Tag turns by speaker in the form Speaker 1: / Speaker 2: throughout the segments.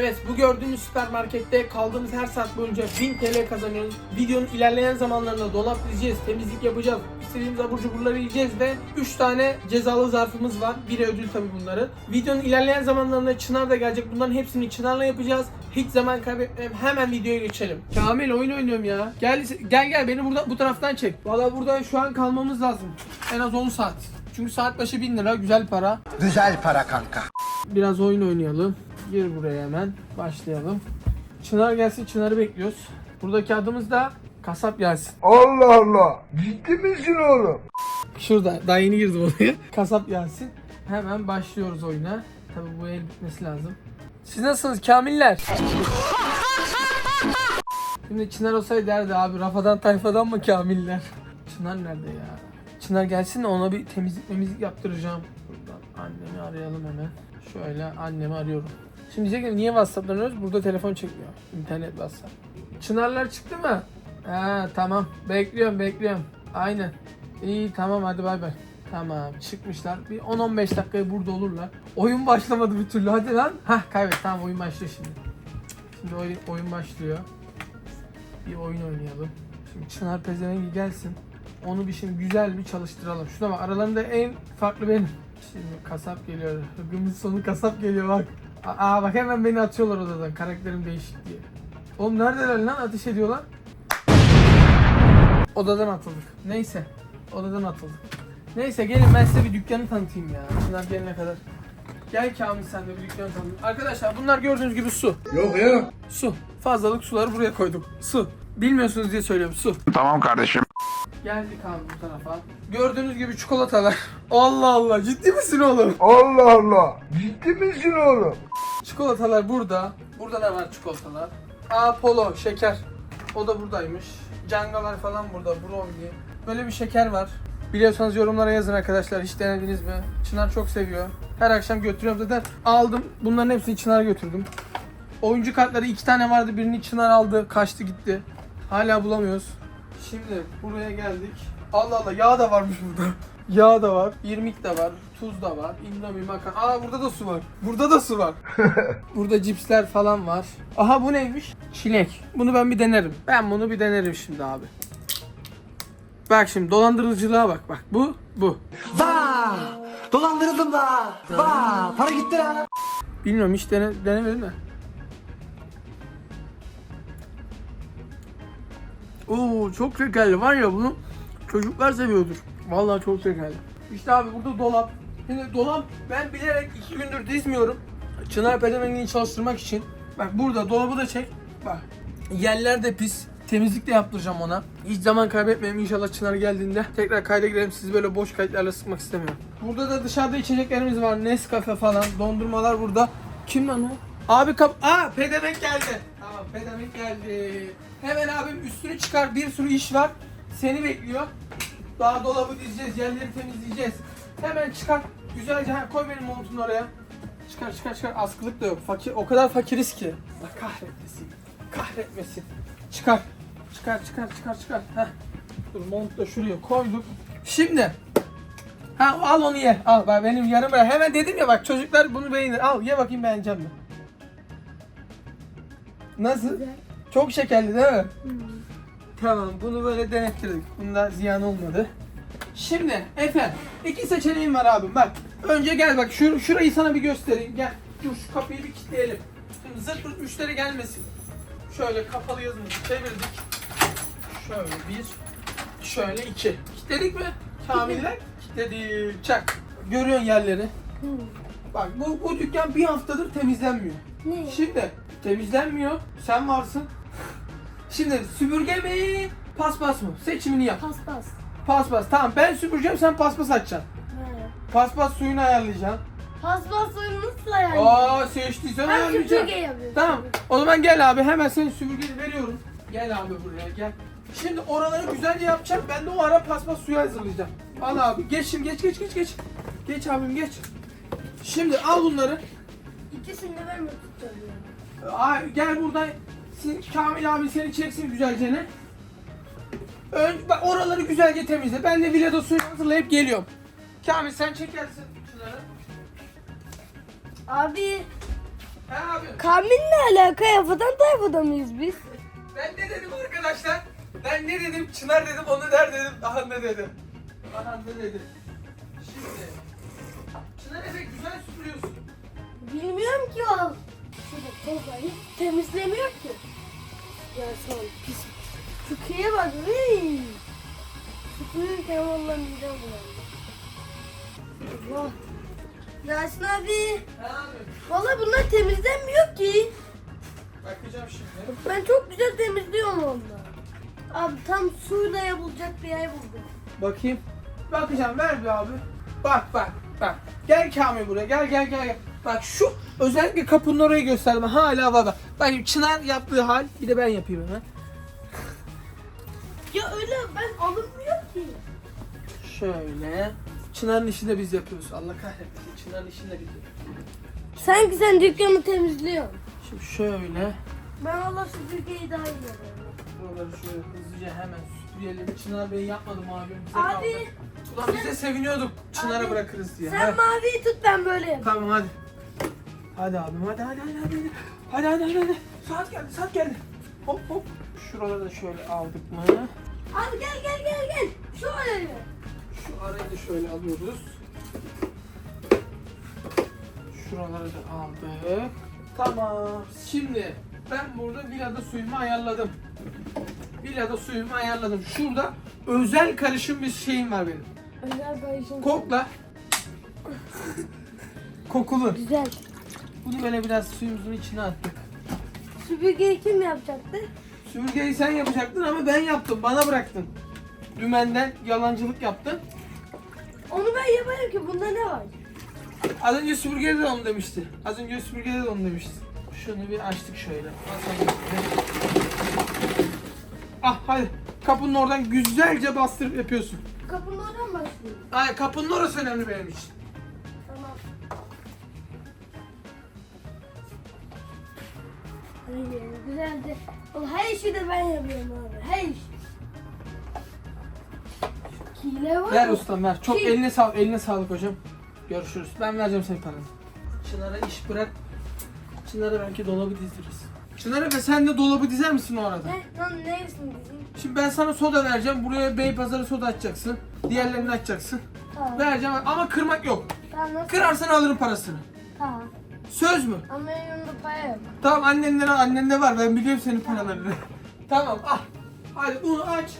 Speaker 1: Evet bu gördüğünüz süpermarkette kaldığımız her saat boyunca 1000 TL kazanıyoruz. Videonun ilerleyen zamanlarında dolap dizeceğiz, temizlik yapacağız, istediğimiz abur cuburları yiyeceğiz ve 3 tane cezalı zarfımız var. Biri ödül tabii bunları. Videonun ilerleyen zamanlarında Çınar da gelecek. Bunların hepsini Çınar'la yapacağız. Hiç zaman kaybetmeden hemen videoya geçelim. Kamil oyun oynuyorum ya. Gel gel gel beni burada bu taraftan çek. Valla burada şu an kalmamız lazım. En az 10 saat. Çünkü saat başı 1000 lira güzel para.
Speaker 2: Güzel para kanka.
Speaker 1: Biraz oyun oynayalım. Gir buraya hemen. Başlayalım. Çınar gelsin. Çınar'ı bekliyoruz. Buradaki adımız da kasap gelsin.
Speaker 2: Allah Allah. Ciddi misin oğlum?
Speaker 1: Şurada. Daha yeni girdim oraya. kasap gelsin. Hemen başlıyoruz oyuna. Tabii bu el bitmesi lazım. Siz nasılsınız Kamiller? Şimdi Çınar olsaydı derdi abi Rafadan tayfadan mı Kamiller? Çınar nerede ya? Çınar gelsin ona bir temizlik temizlik yaptıracağım. Buradan annemi arayalım hemen. Şöyle annemi arıyorum. Şimdi diyecekler niye WhatsApp'tan arıyoruz? Burada telefon çekmiyor. İnternet WhatsApp. Çınarlar çıktı mı? Ha tamam. Bekliyorum bekliyorum. Aynen. İyi tamam hadi bay bay. Tamam çıkmışlar. Bir 10-15 dakikaya burada olurlar. Oyun başlamadı bir türlü. Hadi lan. Hah kaybet. Tamam oyun başlıyor şimdi. Şimdi oyun, oyun başlıyor. Bir oyun oynayalım. Şimdi Çınar Pezevengi gelsin. Onu bir şimdi güzel bir çalıştıralım. Şuna bak aralarında en farklı benim. Şimdi kasap geliyor. Hırgımın sonu kasap geliyor bak. Aa bak hemen beni atıyorlar odadan. Karakterim değişik diye. Oğlum neredeler lan? Ateş ediyorlar. Odadan atıldık. Neyse. Odadan atıldık. Neyse gelin ben size bir dükkanı tanıtayım ya. Çınar gelene kadar. Gel Kamil sen de bir dükkanı tanıtayım. Arkadaşlar bunlar gördüğünüz gibi su.
Speaker 2: Yok ya.
Speaker 1: Su. Fazlalık suları buraya koydum. Su. Bilmiyorsunuz diye söylüyorum su.
Speaker 3: Tamam kardeşim.
Speaker 1: Geldik abi bu tarafa. Gördüğünüz gibi çikolatalar. Allah Allah ciddi misin oğlum?
Speaker 2: Allah Allah. Ciddi misin oğlum?
Speaker 1: Çikolatalar burada. Burada da var çikolatalar. Aa polo şeker. O da buradaymış. Cangalar falan burada. Brownie. Böyle bir şeker var. Biliyorsanız yorumlara yazın arkadaşlar. Hiç denediniz mi? Çınar çok seviyor. Her akşam götürüyorum zaten. Aldım. Bunların hepsini Çınar'a götürdüm. Oyuncu kartları iki tane vardı. Birini Çınar aldı. Kaçtı gitti. Hala bulamıyoruz. Şimdi buraya geldik. Allah Allah yağ da varmış burada. Yağ da var, irmik de var, tuz da var, indomie makarna. Aa burada da su var. Burada da su var. burada cipsler falan var. Aha bu neymiş? Çilek. Bunu ben bir denerim. Ben bunu bir denerim şimdi abi. Bak şimdi dolandırıcılığa bak bak. Bu, bu.
Speaker 4: Vaa! Dolandırıldım da. Vaa! Para gitti lan.
Speaker 1: Bilmiyorum hiç dene, denemedim de. Oo çok şekerli var ya bunu çocuklar seviyordur. Vallahi çok şekerli. İşte abi burada dolap. Şimdi dolap ben bilerek iki gündür dizmiyorum. Çınar Pedemengi'ni çalıştırmak için. Bak burada dolabı da çek. Bak yerler de pis. Temizlik de yaptıracağım ona. Hiç zaman kaybetmeyeyim inşallah Çınar geldiğinde. Tekrar kayda girelim sizi böyle boş kayıtlarla sıkmak istemiyorum. Burada da dışarıda içeceklerimiz var. Nescafe falan. Dondurmalar burada. Kim lan o? Abi kap... Aa pedemek geldi. Tamam pedemek geldi. Hemen abim üstünü çıkar. Bir sürü iş var. Seni bekliyor. Daha dolabı dizeceğiz. Yerleri temizleyeceğiz. Hemen çıkar. Güzelce ha, koy benim montunu oraya. Çıkar çıkar çıkar. Askılık da yok. Fakir, o kadar fakiriz ki. Allah kahretmesin. Kahretmesin. Çıkar. Çıkar çıkar çıkar çıkar. Heh. Dur mont da şuraya koyduk. Şimdi Ha al onu ye. Al bak benim yarım bırak. Hemen dedim ya bak çocuklar bunu beğenir. Al ye bakayım beğeneceğim mi? Nasıl? Çok şekerli değil mi? Tamam bunu böyle denettirdik. Bunda ziyan olmadı. Şimdi Efe iki seçeneğim var abim bak. Önce gel bak şu, şurayı sana bir göstereyim. Gel dur şu kapıyı bir kilitleyelim. Şimdi zırt pırt müşteri gelmesin. Şöyle kapalı yazımızı çevirdik. Şöyle bir, şöyle iki. Kilitledik mi? Kamiller? Kilitledik. Çak. Görüyorsun yerleri. Bak bu, bu dükkan bir haftadır temizlenmiyor.
Speaker 5: Ne?
Speaker 1: Şimdi temizlenmiyor. Sen varsın. Şimdi süpürge mi? Paspas mı? Seçimini yap.
Speaker 5: Paspas.
Speaker 1: Paspas. Tamam ben süpüreceğim sen paspas açacaksın.
Speaker 5: Evet.
Speaker 1: Paspas suyunu ayarlayacaksın.
Speaker 5: Paspas oyunu nasıl yani?
Speaker 1: Aa seçtiysen
Speaker 5: Ben
Speaker 1: ayarlayacaksın.
Speaker 5: süpürge yapıyorum.
Speaker 1: Tamam. O zaman gel abi hemen senin süpürgeni veriyorum. Gel abi buraya gel. Şimdi oraları güzelce yapacağım. Ben de o ara paspas suyu hazırlayacağım. Al abi. Geç şimdi geç geç geç geç. Geç abim geç. Şimdi al bunları.
Speaker 5: İkisini de ben mi tutuyorum?
Speaker 1: Aa, gel buradan. Kamil abi seni çeksin güzelce ne? Ön, bak oraları güzelce temizle. Ben de vileda suyu hazırlayıp geliyorum. Kamil sen çekersin şunları.
Speaker 5: Abi
Speaker 1: He abi.
Speaker 5: Kamil'le alaka yafadan tayfada mıyız biz?
Speaker 1: Ben ne dedim arkadaşlar? Ben ne dedim? Çınar dedim, onu der dedim. Aha ne dedim? Aha ne dedim? Şimdi. Çınar evet güzel süpürüyorsun.
Speaker 5: Bilmiyorum ki o. Temizlemiyor ki. Ya son pis. Şu kıya bak. Hıy. Süpürürken valla midem bulandı. Allah. Yasin abi. Valla bunlar temizlenmiyor ki.
Speaker 1: Bakacağım şimdi.
Speaker 5: Ben çok güzel temizliyorum onları. Abi tam suyla yapılacak bir yer buldum.
Speaker 1: Bakayım. Bakacağım ver bir abi. Bak bak bak. Gel Kamil buraya gel gel gel. gel. Bak şu özellikle kapının orayı gösterme hala var bak. Bak Çınar yaptığı hal bir de ben yapayım hemen.
Speaker 5: Ya öyle ben alınmıyor ki.
Speaker 1: Şöyle. Çınar'ın işini de biz yapıyoruz. Allah kahretsin. Çınar'ın işini de biz yapıyoruz.
Speaker 5: Sanki sen dükkanı temizliyorsun.
Speaker 1: Şimdi şöyle.
Speaker 5: Ben Allah süpürgeyi daha iyi yapıyorum.
Speaker 1: Buraları şöyle hızlıca hemen süpürelim. Çınar Bey yapmadım abi. Bize
Speaker 5: Abi
Speaker 1: kaldı. Ulan biz de seviniyorduk Çınar'a
Speaker 5: Abi,
Speaker 1: bırakırız diye.
Speaker 5: sen
Speaker 1: Heh.
Speaker 5: maviyi tut ben böyle yapayım.
Speaker 1: Tamam hadi. Hadi abim hadi hadi hadi hadi. Hadi hadi hadi. hadi. Saat geldi saat geldi. Hop hop. Şuraları da şöyle aldık mı?
Speaker 5: Abi gel gel gel gel. Şöyle.
Speaker 1: Şu arayı da şöyle alıyoruz. Şuraları da aldık. Tamam. Şimdi ben burada villada suyumu ayarladım. Villada suyumu ayarladım. Şurada özel karışım bir şeyim var benim.
Speaker 5: Özel karışım.
Speaker 1: Kokla. Kokulu.
Speaker 5: Güzel.
Speaker 1: Bunu böyle biraz suyumuzun içine attık.
Speaker 5: Süpürgeyi kim yapacaktı?
Speaker 1: Süpürgeyi sen yapacaktın ama ben yaptım. Bana bıraktın. Dümenden yalancılık yaptın.
Speaker 5: Onu ben yaparım ki bunda ne var?
Speaker 1: Az önce süpürgede de onu demişti. Az önce süpürgede de onu demişti. Şunu bir açtık şöyle. Ah hadi. Kapının oradan güzelce bastırıp yapıyorsun.
Speaker 5: Kapının oradan başlıyor.
Speaker 1: Ay kapının orası önemli benim için.
Speaker 5: Hayır, güzelce. Oğlum her işi de ben yapıyorum abi. Her iş. Hile var
Speaker 1: Ver
Speaker 5: mı?
Speaker 1: ustam ver. Çok
Speaker 5: Ki-
Speaker 1: eline sağlık, eline sağlık hocam. Görüşürüz. Ben vereceğim senin paranı. Çınar'a iş bırak. Çınar'a belki dolabı dizdiririz. Çınar'a ve sen de dolabı dizer misin o arada?
Speaker 5: Ne? Lan neresin bizim?
Speaker 1: Şimdi ben sana soda vereceğim. Buraya Beypazarı soda açacaksın. Diğerlerini açacaksın.
Speaker 5: Tamam.
Speaker 1: Vereceğim ama kırmak yok.
Speaker 5: Nasıl?
Speaker 1: Kırarsan alırım parasını.
Speaker 5: Tamam.
Speaker 1: Söz mü?
Speaker 5: Ama benim yanımda para yok.
Speaker 1: Tamam annenden al, annende var. Ben biliyorum senin paralarını. tamam al. Hadi bunu aç.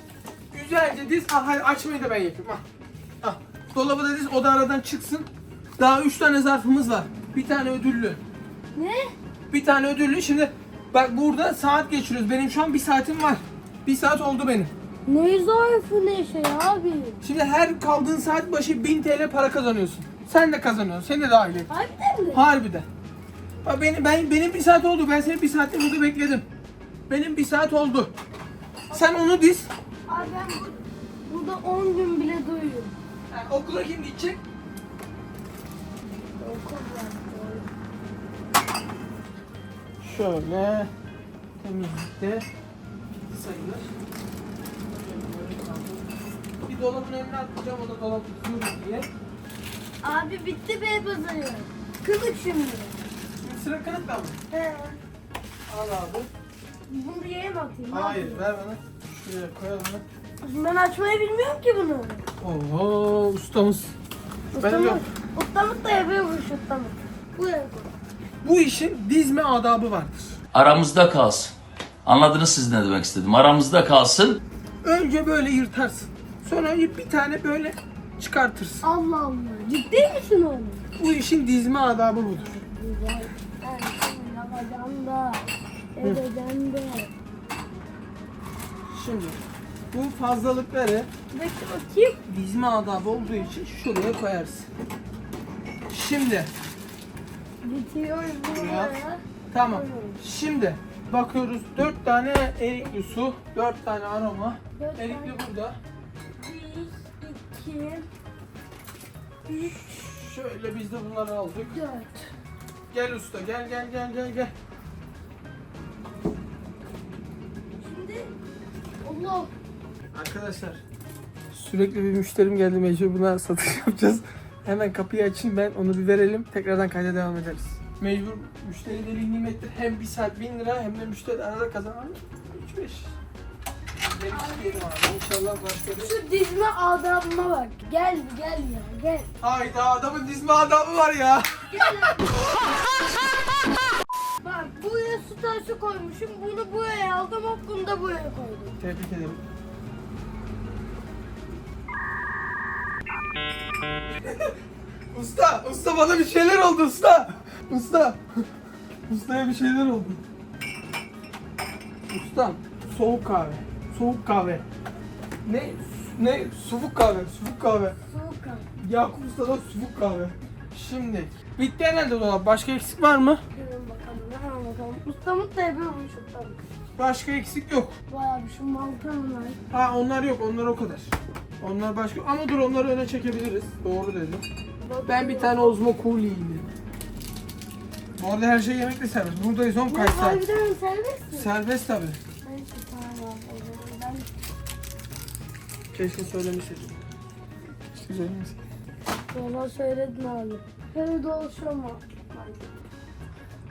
Speaker 1: Güzelce diz. Al hadi açmayı da ben yapayım. Al. Al. Dolabı da diz. O da aradan çıksın. Daha üç tane zarfımız var. Bir tane ödüllü.
Speaker 5: Ne?
Speaker 1: Bir tane ödüllü. Şimdi bak burada saat geçiriyoruz. Benim şu an bir saatim var. Bir saat oldu benim.
Speaker 5: Ne zarfı ne şey abi?
Speaker 1: Şimdi her kaldığın saat başı 1000 TL para kazanıyorsun. Sen de kazanıyorsun. Seni de dahil et.
Speaker 5: Harbiden mi?
Speaker 1: Harbiden. Bak benim, ben, benim bir saat oldu. Ben seni bir saatte burada bekledim. Benim bir saat oldu. Sen onu diz.
Speaker 5: Abi ben bu- burada 10 gün bile duyuyorum.
Speaker 1: Yani okula kim gidecek?
Speaker 5: Okul var.
Speaker 1: Şöyle. Temizlikte sayılır. Bir dolabın önüne atacağım. O da dolap tutuyoruz diye.
Speaker 5: Abi bitti be pazarı. Kılıç şimdi.
Speaker 1: Sıra kanıtla mı?
Speaker 5: He.
Speaker 1: Al abi.
Speaker 5: Bunu yere mi atayım?
Speaker 1: Hayır ver bana. Şuraya koyalım.
Speaker 5: Ben açmayı bilmiyorum ki bunu.
Speaker 1: Oho ustamız. Ben
Speaker 5: Ustalık.
Speaker 1: yok.
Speaker 5: Ustalık da yapıyormuş ustalık. Buraya koy.
Speaker 1: Bu işin dizme adabı vardır.
Speaker 3: aramızda kalsın. Anladınız siz ne demek istedim? Aramızda kalsın.
Speaker 1: Önce böyle yırtarsın. Sonra bir tane böyle çıkartırsın.
Speaker 5: Allah Allah. Ciddi misin oğlum?
Speaker 1: Bu işin dizme adabı budur.
Speaker 5: Güzel. Ben şimdi yapacağım da. Edeceğim de.
Speaker 1: Şimdi bu fazlalıkları
Speaker 5: Bekle bakayım.
Speaker 1: dizme adabı olduğu için şuraya koyarsın. Şimdi
Speaker 5: Bitiyor bu ya.
Speaker 1: tamam. Şimdi bakıyoruz 4 tane erikli su, 4 tane aroma.
Speaker 5: Dört
Speaker 1: Erikli
Speaker 5: tane.
Speaker 1: burada.
Speaker 5: Bir, iki, üç,
Speaker 1: Şöyle biz de bunları aldık.
Speaker 5: dört.
Speaker 1: Gel usta gel gel gel gel gel.
Speaker 5: Allah.
Speaker 1: Arkadaşlar sürekli bir müşterim geldi mecbur buna satış yapacağız. Hemen kapıyı açayım ben onu bir verelim. Tekrardan kayda devam ederiz. Mecbur müşteri veli nimettir. Hem bir saat 1000 lira hem de müşteri arada kazanan 3-5. Gidelim isteyelim abi. İnşallah başka bir...
Speaker 5: Şu dizme adamına bak. Gel gel ya gel.
Speaker 1: Hayda adamın dizme adamı var ya.
Speaker 5: Buraya su taşı koymuşum. Bunu buraya aldım. Hop bunu da buraya koydum.
Speaker 1: Tebrik ederim. usta, usta bana bir şeyler oldu usta. Usta. Ustaya bir şeyler oldu. Usta, soğuk kahve. Soğuk kahve. Ne? Ne? Soğuk kahve. Soğuk kahve.
Speaker 5: Soğuk kal.
Speaker 1: Yakup Usta'da soğuk kahve. Şimdi. Bitti herhalde dolap. Başka eksik var mı?
Speaker 5: Bakalım. Bakalım. Ustamız da yapıyormuş ustamız.
Speaker 1: Başka eksik yok.
Speaker 5: Bayağı bir şu maltan var.
Speaker 1: Ha onlar yok. Onlar o kadar. Onlar başka. Ama dur onları öne çekebiliriz. Doğru dedim. Ben bir tane Ozmo Cool yiyeyim. Bu arada her şey yemekle serbest. Buradayız on
Speaker 5: Ne
Speaker 1: kaç saat.
Speaker 5: harbiden mi serbest mi?
Speaker 1: Serbest tabi.
Speaker 5: Neyse tamam o zaman ben
Speaker 1: Keşke söylemişsin. Keşke söylemişsin.
Speaker 5: Valla söyledin abi. Böyle dolaşıyorum ama.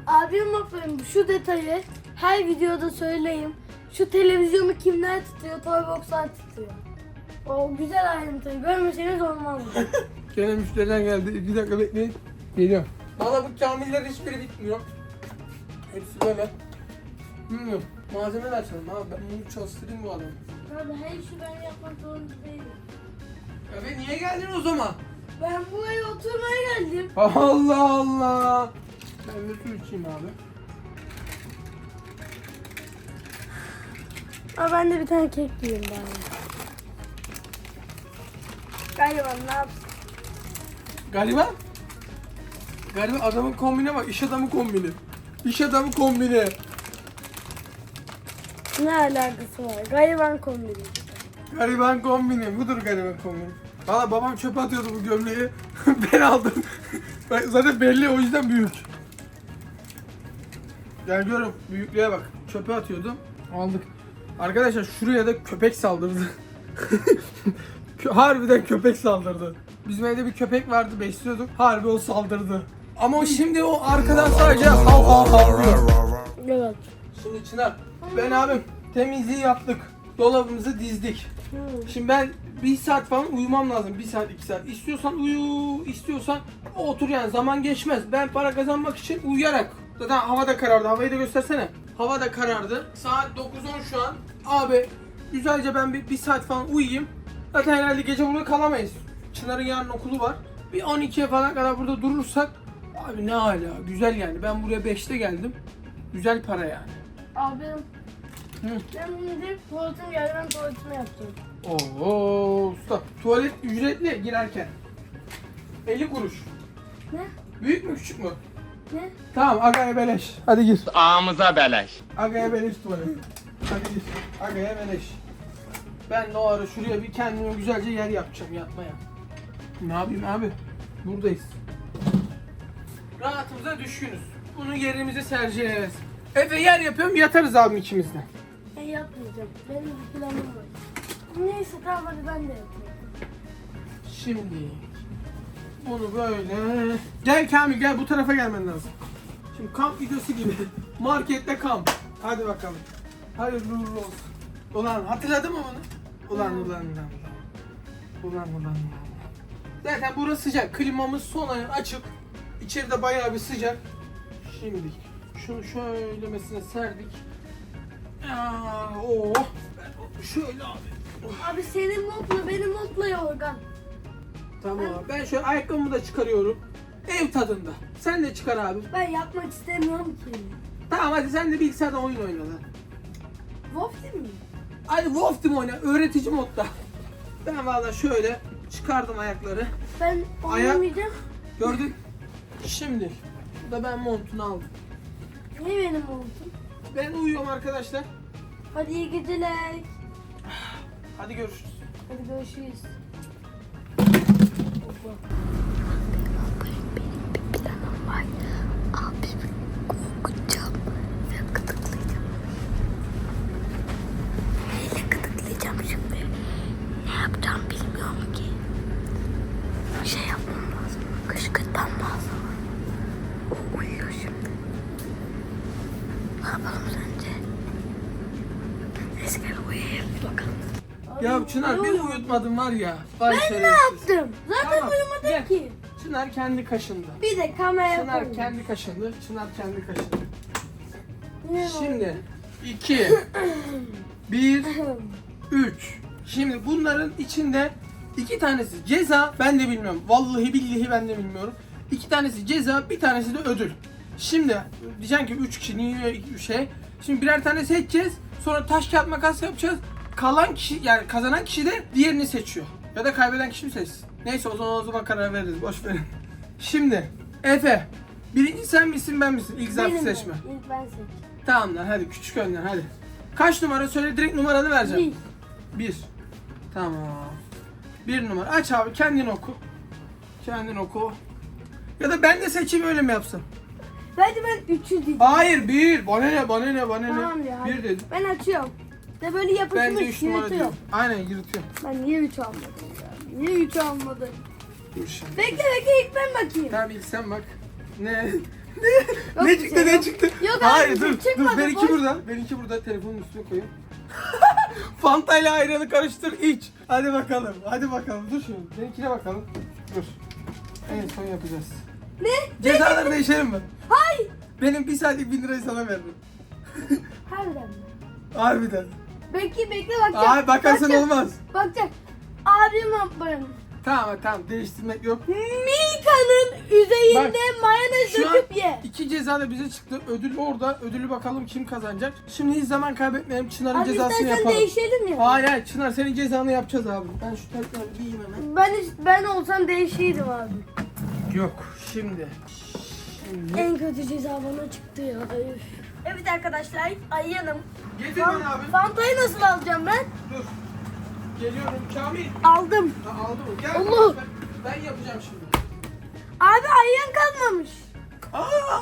Speaker 5: Abim bakayım şu detayı her videoda söyleyeyim. Şu televizyonu kimler tutuyor? Toybox'lar tutuyor. O güzel ayrıntıyı görmeseniz olmaz.
Speaker 1: Gene müşteriden geldi. Bir dakika bekleyin. Geliyorum. Valla bu kamiller hiçbiri bitmiyor. Hepsi böyle. Bilmiyorum. Malzeme açalım abi. Ben bunu çalıştırayım bu adamı.
Speaker 5: Abi her işi ben yapmak zorunda değilim.
Speaker 1: Ya be niye geldin o zaman?
Speaker 5: Ben buraya oturmaya geldim.
Speaker 1: Allah Allah. Ben de su içeyim abi.
Speaker 5: Ama ben de bir tane kek yiyeyim bari. Galiba ne yapsın?
Speaker 1: Galiba? Galiba adamın kombine bak. iş adamı kombini. İş adamı kombini.
Speaker 5: Ne alakası var? Gariban kombini.
Speaker 1: Gariban kombini. Budur gariban kombini. Valla babam çöpe atıyordu bu gömleği. ben aldım. Ben- Zaten belli o yüzden büyük. Gel görüm büyüklüğe bak. Çöpe atıyordum. Aldık. Arkadaşlar şuraya da köpek saldırdı. Harbiden köpek saldırdı. Bizim evde bir köpek vardı besliyorduk. Harbi o saldırdı. Ama o şimdi o arkadan sadece hav hav havlıyor.
Speaker 5: Evet.
Speaker 1: Şimdi Çınar, ben abim temizliği yaptık. Dolabımızı dizdik.
Speaker 5: Hmm.
Speaker 1: Şimdi ben bir saat falan uyumam lazım. Bir saat, iki saat. İstiyorsan uyu, istiyorsan otur yani. Zaman geçmez. Ben para kazanmak için uyuyarak. Zaten hava da karardı. Havayı da göstersene. Hava da karardı. Saat 9-10 şu an. Abi güzelce ben bir, bir saat falan uyuyayım. Zaten herhalde gece burada kalamayız. Çınar'ın yarın okulu var. Bir 12'ye falan kadar burada durursak Abi ne hala güzel yani. Ben buraya 5'te geldim. Güzel para yani.
Speaker 5: Abim.
Speaker 1: Hı.
Speaker 5: Ben şimdi tuvaletim geldi ben tuvaletimi yapacağım.
Speaker 1: Oo usta. Tuvalet ücretli girerken. 50 kuruş.
Speaker 5: Ne?
Speaker 1: Büyük mü küçük mü?
Speaker 5: Ne?
Speaker 1: Tamam agaya beleş. Hadi gir.
Speaker 6: Ağımıza beleş.
Speaker 1: Agaya beleş tuvalet. Hadi gir. Agaya beleş. Ben de o ara şuraya bir kendime güzelce yer yapacağım yatmaya. Ne yapayım abi? Buradayız. Rahatımıza düşkünüz. Bunu yerimize tercih ederiz. Eve yer yapıyorum yatarız abim ikimiz de.
Speaker 5: Ben yapmayacağım. Benim bir planım var. Neyse tamam hadi ben de yapayım.
Speaker 1: Şimdi bunu böyle gel Kamil gel bu tarafa gelmen lazım. Şimdi kamp videosu gibi. Markette kamp. Hadi bakalım. Hayırlı uğurlu olsun. Ulan hatırladın mı bunu? Ulan ulan ulan. Ulan ulan ulan. Zaten burası sıcak. Klimamız son ayın açık. İçeride bayağı bir sıcak. Şimdi şunu şöylemesine serdik. Aa, oh. Şöyle abi.
Speaker 5: Abi senin mutlu benim mutlu yorgan.
Speaker 1: Tamam abi. Ben şöyle ayakkabımı da çıkarıyorum. Ev tadında. Sen de çıkar abi.
Speaker 5: Ben yapmak istemiyorum ki.
Speaker 1: Tamam hadi sen de bilgisayarda oyun oyna lan.
Speaker 5: Wolf değil mi?
Speaker 1: Hadi Wolf Team oyna. Öğretici modda. Ben valla şöyle çıkardım ayakları.
Speaker 5: Ben
Speaker 1: Ayak-
Speaker 5: oynamayacağım.
Speaker 1: Gördün? Şimdi. Bu da ben montunu aldım.
Speaker 5: Ne benim montum?
Speaker 1: Ben uyuyorum arkadaşlar.
Speaker 5: Hadi iyi geceler.
Speaker 1: Hadi görüşürüz.
Speaker 5: Hadi görüşürüz.
Speaker 7: planım var. Abimi korkutacağım ve gıdıklayacağım. Neyle gıdıklayacağım şimdi? Ne yapacağım bilmiyorum ki. Bir şey yapmam lazım. Kışkırtmam lazım. O uyuyor şu yapalım sence? Neyse gel uyuyayım bakalım.
Speaker 1: Ya Uyutmadın var ya. Vay
Speaker 5: Ben ne yaptım? Zaten
Speaker 1: Tamam, gel.
Speaker 5: ki.
Speaker 1: Çınar kendi kaşındı.
Speaker 5: Bir de kamera
Speaker 1: Çınar kendi kaşındı. Çınar kendi kaşındı.
Speaker 5: Ne?
Speaker 1: Şimdi 2 1 3 Şimdi bunların içinde iki tanesi ceza ben de bilmiyorum. Vallahi billahi ben de bilmiyorum. İki tanesi ceza, bir tanesi de ödül. Şimdi diyeceğim ki 3 kişi niye şey. Şimdi birer tane seçeceğiz. Sonra taş kağıt makas yapacağız. Kalan kişi yani kazanan kişi de diğerini seçiyor. Ya da kaybeden kişi mi seçsin? Neyse o zaman o zaman karar veririz. Boş verin. Şimdi Efe Birinci sen misin ben misin? İlk zarfı
Speaker 5: Benim de.
Speaker 1: seçme.
Speaker 5: İlk ben seç.
Speaker 1: Tamam lan hadi küçük önden hadi. Kaç numara söyle direkt numaranı vereceğim.
Speaker 5: Bir.
Speaker 1: Tamam. Bir numara. Aç abi kendin oku. Kendin oku. Ya da ben de seçeyim öyle mi yapsam?
Speaker 5: Bence ben üçü dedim.
Speaker 1: Hayır bir. Bana ne bana ne bana
Speaker 5: Tamam
Speaker 1: ne.
Speaker 5: ya.
Speaker 1: Bir dedim.
Speaker 5: Ben açıyorum. De böyle
Speaker 1: Ben de
Speaker 5: yapışmış
Speaker 1: üç numara
Speaker 5: yırtıyor.
Speaker 1: diyorum. Aynen yırtıyorum.
Speaker 5: Ben niye üç almadım ya? Niye üç almadım?
Speaker 1: Dur şimdi.
Speaker 5: Bekle bekle ilk ben bakayım.
Speaker 1: Tamam ilk sen bak. Ne?
Speaker 5: Yok
Speaker 1: ne
Speaker 5: bir
Speaker 1: çıktı
Speaker 5: şey,
Speaker 1: ne
Speaker 5: yok.
Speaker 1: çıktı?
Speaker 5: Yok abi,
Speaker 1: Hayır
Speaker 5: bir şey
Speaker 1: dur
Speaker 5: çıkmadı,
Speaker 1: dur benimki
Speaker 5: boş.
Speaker 1: burada. Benimki burada telefonun üstüne koyayım. Fanta ile ayranı karıştır iç. Hadi bakalım. Hadi bakalım. Dur şimdi. Benimkine bakalım. Dur. En son yapacağız.
Speaker 5: Ne?
Speaker 1: Cezaları değişelim mi?
Speaker 5: Hay!
Speaker 1: Benim bir saatlik bin lirayı sana verdim.
Speaker 5: Harbiden mi?
Speaker 1: Harbiden.
Speaker 5: Bekle bekle bakacağım.
Speaker 1: Ay bakarsan
Speaker 5: Bakacağım,
Speaker 1: olmaz.
Speaker 5: Bakacağım. Abim yapmarım.
Speaker 1: Tamam tamam değiştirmek yok.
Speaker 5: Milka'nın üzerinde
Speaker 1: Bak,
Speaker 5: mayonez
Speaker 1: Şu an
Speaker 5: döküp ye.
Speaker 1: iki ceza da bize çıktı. Ödül orada. Ödülü bakalım kim kazanacak. Şimdi hiç zaman kaybetmeyelim. Çınar'ın
Speaker 5: Abi
Speaker 1: cezasını yapalım.
Speaker 5: değişelim ya.
Speaker 1: Hayır hayır Çınar senin cezanı yapacağız abi. Ben şu terlikleri giyeyim hemen.
Speaker 5: Ben ben olsam değişirdim abi.
Speaker 1: Yok şimdi. Şimdi.
Speaker 5: En kötü ceza bana çıktı ya. Üf. Evet arkadaşlar Ayyan'ım.
Speaker 1: Getir bana abi.
Speaker 5: Fantayı nasıl alacağım ben?
Speaker 1: Dur. Geliyorum Kamil.
Speaker 5: Aldım.
Speaker 1: Ha, aldı mı? Gel.
Speaker 5: Allah.
Speaker 1: Ben, ben yapacağım şimdi.
Speaker 5: Abi Ayyan kalmamış.
Speaker 1: Aa!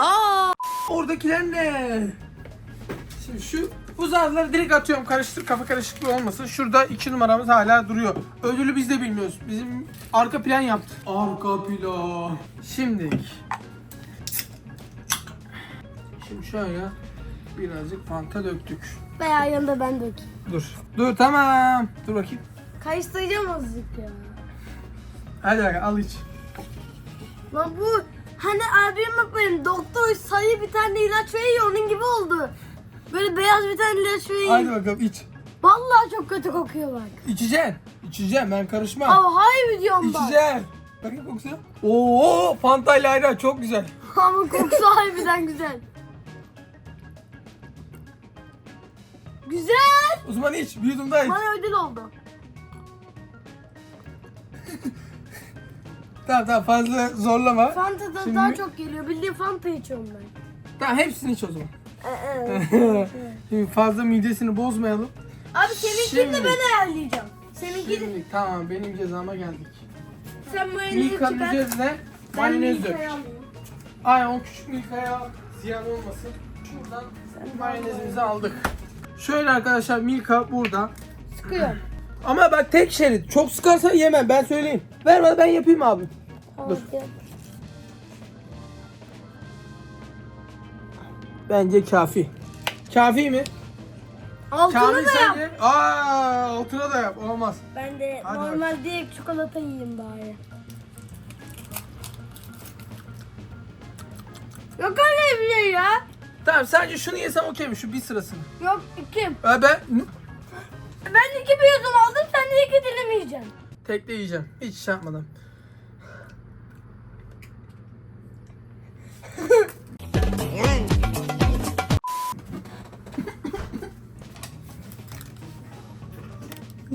Speaker 1: Aa! Oradakiler ne? Şimdi şu bu zarfları direkt atıyorum. Karıştır kafa karışıklığı olmasın. Şurada iki numaramız hala duruyor. Ödülü biz de bilmiyoruz. Bizim arka plan yaptı. Arka plan. Şimdi. Şimdi şöyle birazcık fanta döktük.
Speaker 5: Ve Ayyan'da ben dökeyim.
Speaker 1: Dur. Dur tamam. Dur bakayım.
Speaker 5: Karıştıracağım azıcık ya.
Speaker 1: Hadi bakalım al iç.
Speaker 5: Lan bu hani abim benim doktor sayı bir tane ilaç veriyor onun gibi oldu. Böyle beyaz bir tane ilaç veriyor.
Speaker 1: Hadi bakalım iç.
Speaker 5: Vallahi çok kötü kokuyor bak.
Speaker 1: İçeceksin. İçeceğim ben karışmam.
Speaker 5: Ama hayır diyorum bak.
Speaker 1: İçeceğim. Bakayım kokusuna. Oo, Fanta ile ayran çok güzel.
Speaker 5: Ama kokusu harbiden güzel. Güzel.
Speaker 1: O zaman iç, bir yudum daha iç.
Speaker 5: Bana ödül oldu.
Speaker 1: Tamam tamam fazla zorlama.
Speaker 5: Fanta'dan
Speaker 1: Şimdi-
Speaker 5: daha çok geliyor. Bildiğin Fanta içiyorum ben.
Speaker 1: Tamam hepsini iç o zaman.
Speaker 5: Ee,
Speaker 1: Şimdi fazla midesini bozmayalım.
Speaker 5: Abi seninkini
Speaker 1: Şimdi.
Speaker 5: de ben ayarlayacağım. Seninkini
Speaker 1: Şimdi tamam benim cezama geldik.
Speaker 5: sen mayonezi
Speaker 1: Milka'nın
Speaker 5: çıkar.
Speaker 1: üzerine
Speaker 5: Ben
Speaker 1: mayonez dök.
Speaker 5: Milka'yı alayım.
Speaker 1: Aynen o küçük Milka'ya ziyan olmasın. Şuradan mayonezimizi aldık. Şöyle arkadaşlar Milka burada.
Speaker 5: Sıkıyorum.
Speaker 1: Ama bak tek şerit. Çok sıkarsan yemem ben söyleyeyim. Ver bana ben yapayım abi. Dur.
Speaker 5: Hadi.
Speaker 1: Bence kafi. Kafi mi?
Speaker 5: Altını
Speaker 1: Kamil
Speaker 5: da yap.
Speaker 1: Aa, altına da yap. Olmaz.
Speaker 5: Ben de
Speaker 1: Hadi
Speaker 5: normal direkt çikolata yiyeyim bari. Yok öyle bir şey ya.
Speaker 1: Tamam sadece şunu yesem okey mi? Şu bir sırasını.
Speaker 5: Yok iki.
Speaker 1: Ha, ben
Speaker 5: Ben iki bir yudum aldım sen de iki dilim yiyeceksin.
Speaker 1: tekle yiyeceğim. Hiç şey yapmadan.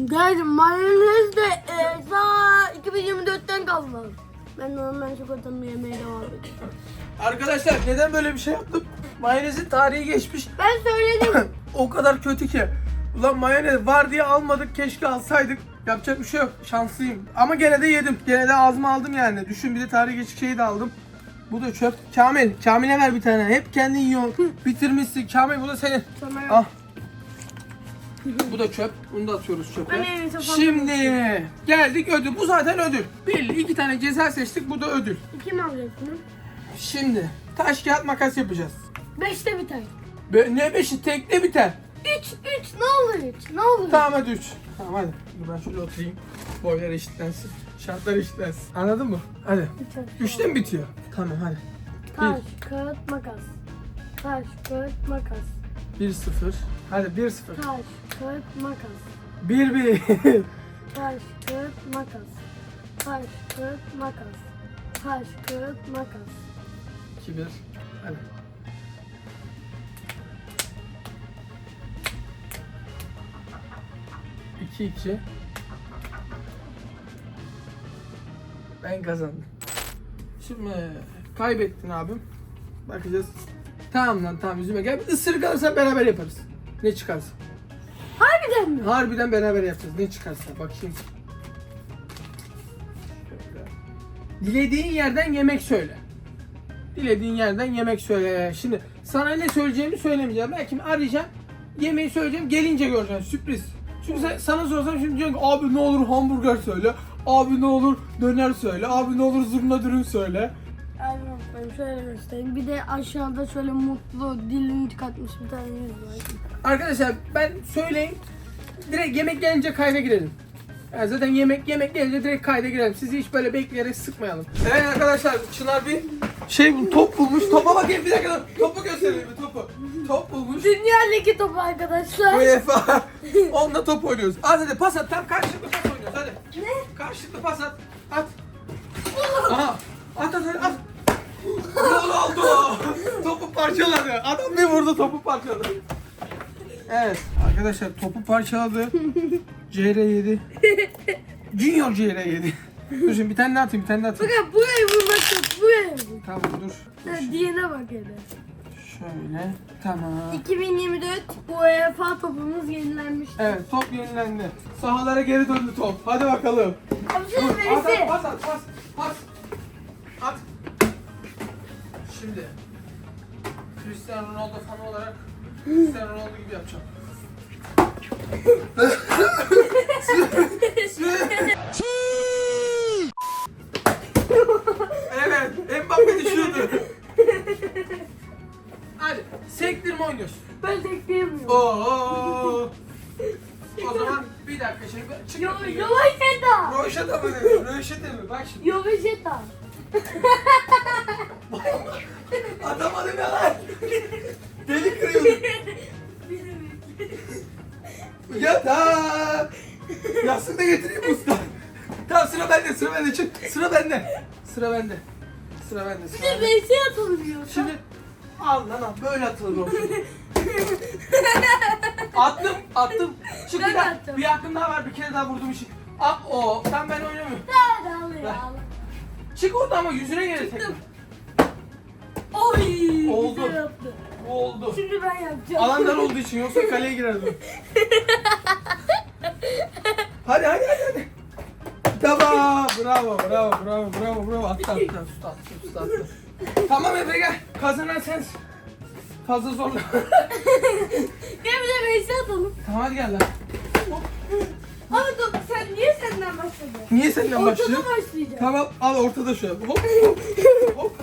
Speaker 5: Geldim mayonez de e, daha 2024'ten kalma. Ben normal çikolatamı yemeye devam edeceğim.
Speaker 1: Arkadaşlar neden böyle bir şey yaptım? Mayonezin tarihi geçmiş.
Speaker 5: Ben söyledim.
Speaker 1: o kadar kötü ki. Ulan mayonez var diye almadık. Keşke alsaydık. Yapacak bir şey yok. Şanslıyım. Ama gene de yedim. Gene de ağzıma aldım yani. Düşün bir de tarihi geçik şeyi de aldım. Bu da çöp. Kamil, Kamil'e ver bir tane. Hep kendin yiyorsun. Bitirmişsin. Kamil bu da senin.
Speaker 5: Sana
Speaker 1: Al. Bu da çöp. Bunu da atıyoruz çöpe.
Speaker 5: Fazla
Speaker 1: Şimdi geldik ödül. Bu zaten ödül. Bir, iki tane ceza seçtik. Bu da ödül.
Speaker 5: İki mi alacaksın?
Speaker 1: Şimdi taş kağıt makas yapacağız.
Speaker 5: Beşte biter.
Speaker 1: Be, ne beşi tekte biter.
Speaker 5: Üç, üç. Ne olur üç? Ne olur?
Speaker 1: Tamam hadi 3. Tamam hadi. Dur ben şöyle oturayım. Boylar eşitlensin. Şartlar eşitlensin. Anladın mı? Hadi.
Speaker 5: Üç.
Speaker 1: 3'te mi bitiyor? Tamam hadi.
Speaker 5: Taş, kağıt, makas. Taş, kağıt, makas.
Speaker 1: 1-0. Hadi 1-0.
Speaker 5: Taş, kağıt, makas.
Speaker 1: 1-1.
Speaker 5: Taş, kağıt, makas. Taş, kağıt, makas. Taş, kağıt, makas.
Speaker 1: 2-1. Hadi. İki iki. Ben kazandım. Şimdi kaybettin abim. Bakacağız. Tamam lan tamam yüzüme gel. Isırık alırsan beraber yaparız. Ne çıkarsa.
Speaker 5: Harbiden mi?
Speaker 1: Harbiden beraber yapacağız. Ne çıkarsa bakayım. Dilediğin yerden yemek söyle. Dilediğin yerden yemek söyle. Şimdi sana ne söyleyeceğimi söylemeyeceğim. Belki arayacağım. Yemeği söyleyeceğim. Gelince göreceksin. Sürpriz. Çünkü sen, sana sorsam şimdi diyorsun ki abi ne olur hamburger söyle. Abi ne olur döner söyle. Abi ne olur zurna dürüm söyle.
Speaker 5: Aynen ben şöyle göstereyim. Bir de aşağıda şöyle mutlu dilini çıkartmış bir tane yüz var.
Speaker 1: Arkadaşlar ben söyleyeyim. Direkt yemek gelince kayda girelim. Yani zaten yemek yemek gelince direkt kayda girelim. Sizi hiç böyle bekleyerek sıkmayalım. Evet arkadaşlar Çınar bir şey bul, top bulmuş. Topa bakayım bir dakika. Topu göstereyim bir topu. Top bulmuş.
Speaker 5: Dünya Ligi topu arkadaşlar.
Speaker 1: UEFA. Onunla top oynuyoruz. At hadi pas at. Tam karşılıklı pas oynuyoruz hadi.
Speaker 5: Ne?
Speaker 1: Karşılıklı pas at. At. Aha. At at hadi at. Gol oldu. topu parçaladı. Adam bir vurdu topu parçaladı. Evet arkadaşlar topu parçaladı. CR7. Junior CR7. Dur şimdi bir tane daha atayım bir tane daha atayım.
Speaker 5: Bakın buraya vurmak yok. Buraya vur.
Speaker 1: Tamam dur.
Speaker 5: Ha, Diğerine bak hele.
Speaker 1: Şöyle. Tamam.
Speaker 5: 2024 UEFA topumuz yenilenmişti.
Speaker 1: Evet top yenilendi. Sahalara geri döndü top. Hadi bakalım.
Speaker 5: Abi şöyle
Speaker 1: At, at,
Speaker 5: verisi.
Speaker 1: pas at, pas, pas. At. Şimdi Cristiano Ronaldo fanı olarak Cristiano Ronaldo gibi yapacağım. evet, Mbappe düşüyordu. Hadi, sektirme oynuyorsun.
Speaker 5: Ben tekleyemiyorum.
Speaker 1: Oo. O zaman bir dakika şimdi çık.
Speaker 5: Yo, Yovajeta.
Speaker 1: Roşata mı dedi? Roşata mı? Bak şimdi.
Speaker 5: Yovajeta.
Speaker 1: Atamadım ya lan. Ya da. Yastık da getireyim usta. Tamam sıra bende sıra bende çık. Sıra bende. Sıra bende. Sıra bende. Sıra
Speaker 5: Bir de
Speaker 1: bende.
Speaker 5: atılmıyor.
Speaker 1: Şimdi al lan al. Böyle atılır o. attım attım. Çık
Speaker 5: Ben
Speaker 1: bir daha.
Speaker 5: attım.
Speaker 1: Bir hakkım daha var. Bir kere daha vurdum işi. Al o. Sen ben oynamıyorum.
Speaker 5: Hadi al ya. al.
Speaker 1: Çık orada ama yüzüne gelir tekrar.
Speaker 5: Oy.
Speaker 1: Oldu.
Speaker 5: Güzel yaptı.
Speaker 1: Bu oldu.
Speaker 5: Şimdi ben yapacağım.
Speaker 1: Alanlar olduğu için yoksa kaleye girerdim. hadi hadi hadi hadi. Tamam. Bravo bravo bravo bravo bravo. Attı attı attı attı attı attı. Tamam Efe gel. Kazanan sensin. Fazla zorla.
Speaker 5: Gel bir de verisi atalım.
Speaker 1: tamam hadi gel lan.
Speaker 5: Abi dur sen niye senden başladın?
Speaker 1: Niye senden
Speaker 5: Ortada
Speaker 1: başlıyor?
Speaker 5: başlayacağım.
Speaker 1: Tamam al ortada şu an. Hop. Hop.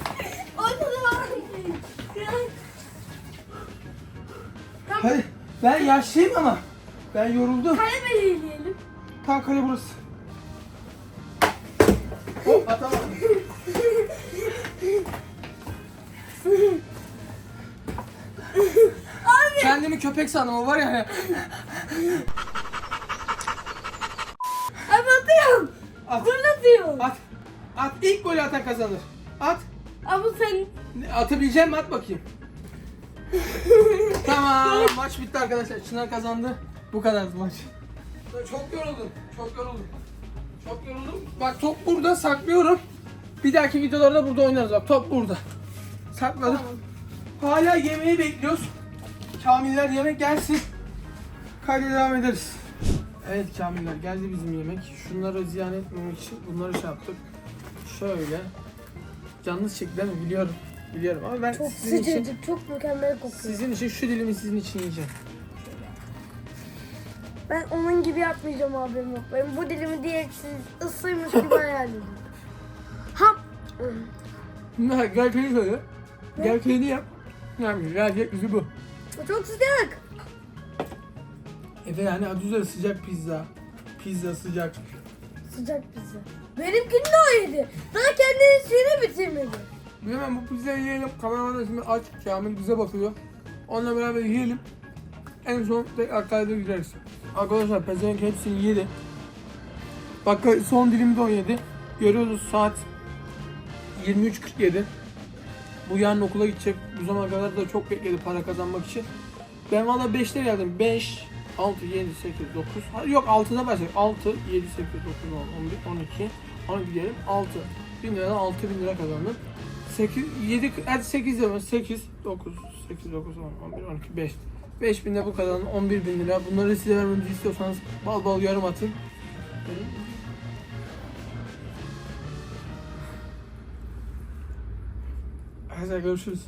Speaker 1: Hadi. Ben yaşlıyım ama. Ben yoruldum.
Speaker 5: Kale belirleyelim.
Speaker 1: Tam kale burası. Hop atamadım.
Speaker 5: Abi.
Speaker 1: Kendimi köpek sandım o var ya.
Speaker 5: Abi atıyorum.
Speaker 1: At.
Speaker 5: Fırlatıyorum.
Speaker 1: At. At. İlk golü atan kazanır. At.
Speaker 5: Abi sen
Speaker 1: Atabileceğim mi? At bakayım. Tamam. Maç bitti arkadaşlar. Çınar kazandı. Bu kadardı maç. Çok yoruldum. Çok yoruldum. Çok yoruldum. Bak top burada saklıyorum. Bir dahaki videolarda burada oynarız. Bak top burada. Sakladım. Hala yemeği bekliyoruz. Kamiller yemek gelsin. Kayda devam ederiz. Evet Kamiller geldi bizim yemek. Şunları ziyan etmemek için bunları şey yaptık. Şöyle. Canınız çekti değil mi? Biliyorum. Biliyorum ama ben
Speaker 5: çok
Speaker 1: sizin için
Speaker 5: sıcacık, çok mükemmel kokuyor.
Speaker 1: sizin için şu dilimi sizin için yiyeceğim.
Speaker 5: Ben onun gibi yapmayacağım abim yok. Ben bu dilimi diye siz ısıymış gibi hayal edin. Ham.
Speaker 1: Ne gerçeğini söyle. Gerçeğini yap. Yani gerçek yüzü bu.
Speaker 5: O çok sıcak.
Speaker 1: Efe yani adı üzere sıcak pizza. Pizza sıcak.
Speaker 5: Sıcak pizza. Benimkini de o yedi. Daha kendini suyunu bitirmedi.
Speaker 1: Bir hemen bu pizzayı yiyelim. Kameraman da şimdi aç. Kamil bize bakıyor. Onunla beraber yiyelim. En son tekrar kayda gireriz. Arkadaşlar pezevenk hepsini yedi. Bak son dilimde o yedi. Görüyoruz saat 23.47. Bu yarın okula gidecek. Bu zamana kadar da çok bekledi para kazanmak için. Ben valla 5'te geldim. 5, 6, 7, 8, 9. Hadi yok 6'da başladık. 6, 7, 8, 9, 10, 11, 12, 12 diyelim. 6. 1000 liradan 6 bin lira kazandım. 8, 7, hadi 8 diyelim. 8, 9, 8, 9, 10, 11, 12, 5. 5 bin de bu kazandım. 11 bin lira. Bunları size vermemizi istiyorsanız bal bal yorum atın. Arkadaşlar görüşürüz.